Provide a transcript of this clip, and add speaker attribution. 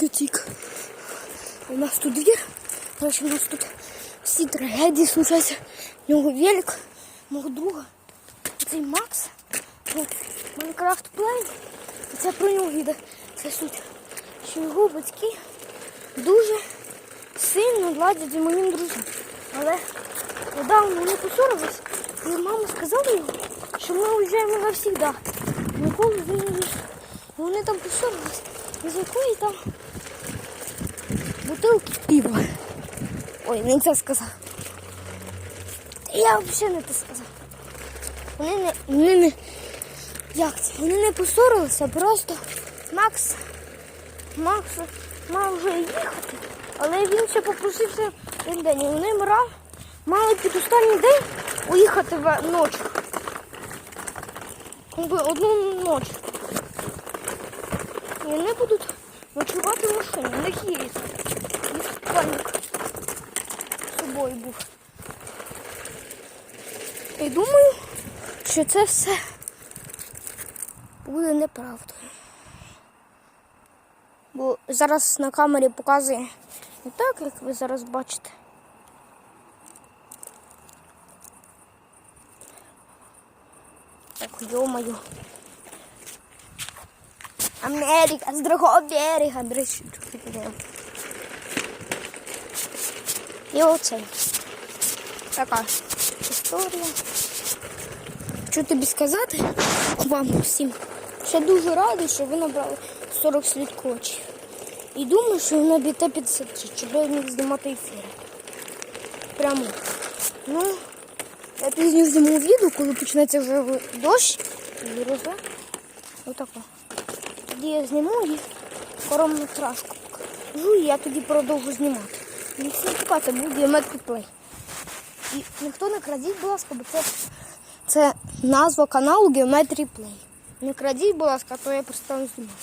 Speaker 1: дискотека. У нас тут двір. Короче, у нас тут всі трагедії случаються. У нього велик, мого друга. Цей Макс. Майнкрафт Плей. І це про нього йде. Це суть. Що його батьки дуже сильно ладять з моїм друзем. Але недавно вони поссорились, і мама сказала йому, що ми уїжджаємо навсігда. Ніколи не вони там поссорились. Із якої там бутилки пива. Ой, не це сказав. Я взагалі не те сказав. Вони не, вони не, як це? Вони не поссорилися, просто Макс, Макс мав вже їхати, але він ще попросився один день. І вони мра, мали під останній день уїхати в ночі. Якби одну ніч. І вони будуть ночувати в машині. У них є собою був. І думаю, що це все буде неправдою. Бо зараз на камері показує не так, як ви зараз бачите. Ох, ё-моё. Америка з другого берега, до речі. І оцей. Така історія. Що тобі сказати вам всім? Ще дуже радий, що ви набрали 40 слідкочів. І думаю, що ви наб'єте 50, щоб я міг знімати ефіри. Прямо. Ну, я пізніше зніму відео, коли почнеться вже дощ і гроза. Отако. Тоді я зніму і короткометражку покажу, і я тоді продовжу знімати. І всім пока, був Geometry Play. І ніхто не крадіть, будь ласка, бо це, це назва каналу Geometry Play. Не крадіть, будь ласка, то я перестану знімати.